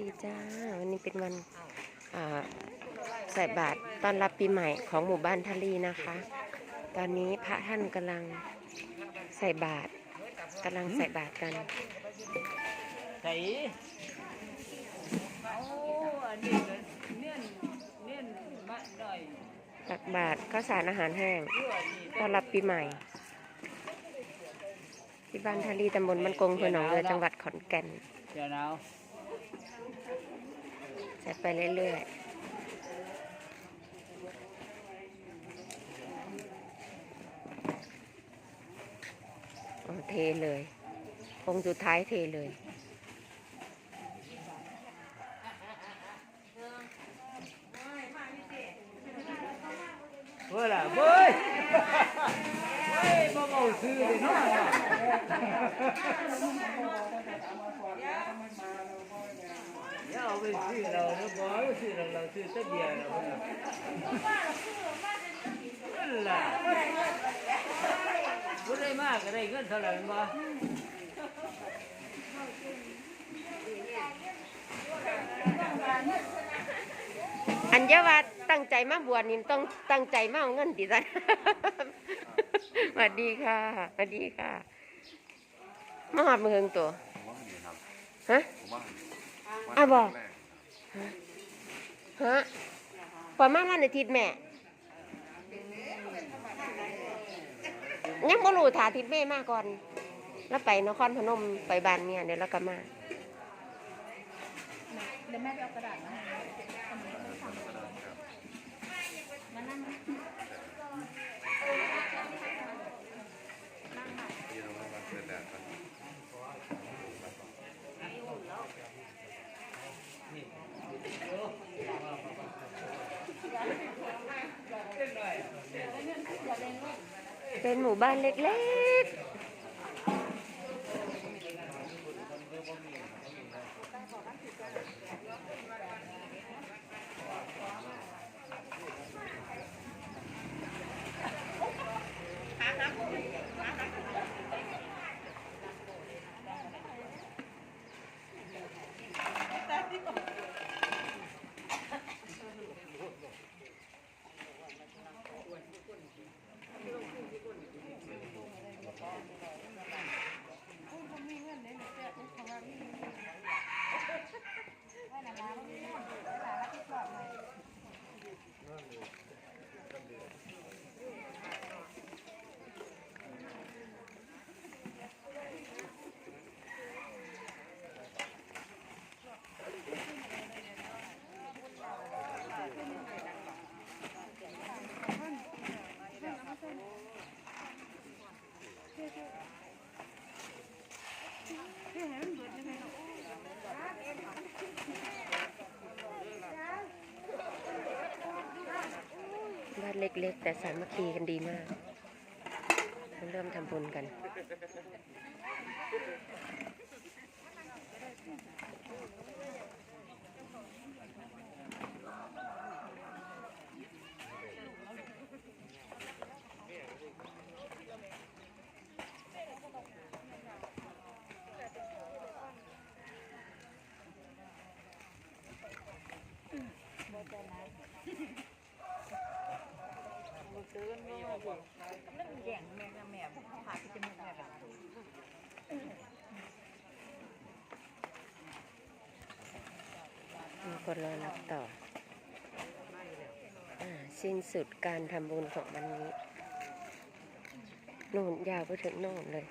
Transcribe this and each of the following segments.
ดีจ้า วันนี้เป็นวันใส่บาตรตอนรับปีใหม่ของหมู่บ้านทะลีนะคะ ตอนนี้พระท่านกำลังใส่บาตรกำลังใส่บาตรกันใส่จีน้นเน้นมาหน่อยตักบาตรข้าวสารอาหารแห้งต้อนรับปีใหม่ ที่บ้านทะลีตำบลมันกงอำเภอหนองเรือจังหวัดขอนแก่นเดี๋ยวนา ใส่ไปเรื่อยๆเทเลยองค์สุดท้ายเทเลยเพื่อล่ะเว้ยเว้ยบ่เมาซื้อเลยเนาะ อย่าเอาไปซื้อเราเนาะบ่เอาซื้อเราเราซื้อแตะเบียร์เราเนาะนั่นล่ะบ่ได้มากก็ได้เงินเท่าไหร่บ่อันเยาว่าตั้งใจมาบวชนี่ต้องตั้งใจมาเอาเงินดิจ้ะสวัสดีค่ะสวัสดีค่ะมาหอดมือเฮงตัวฮะ ผมว่า อะบอกฮะประมาณวันอาทิตย์แม่ยังบ่รู้ถาทิตย์แม่มาก่อน แล้วไปนครพนมไปบ้านเมียเดี๋ยวแล้วก็มาเดี๋ยวแม่ไปเอากระดาษมาให้มานั่ง ยืนตรงนั้นมาเปิดแดดกัน เป็นหมู่บ้านเล็กๆ เล็ก ๆ แต่สามัคคีกันดีมากเริ่มทำบุญกัน นั่นแย่งแม่กับแม่ผ่าที่จมูกแม่แบบมีคนรอรับต่ออาสิ้นสุดการทำบุญของวันนี้นู่นยาวไปถึงโน่นเลย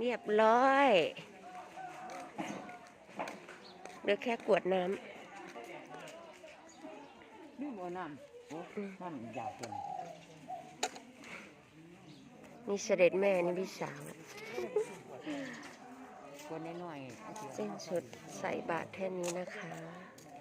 เรียบร้อยเหลือแค่กวดน้ำนี่บ่น้ำโอ้น้ำยาวเกินนี่เสด็จแม่นี่พี่สาวตัวน้อยๆสิ้นสุดใส่บาตรแค่นี้นะคะ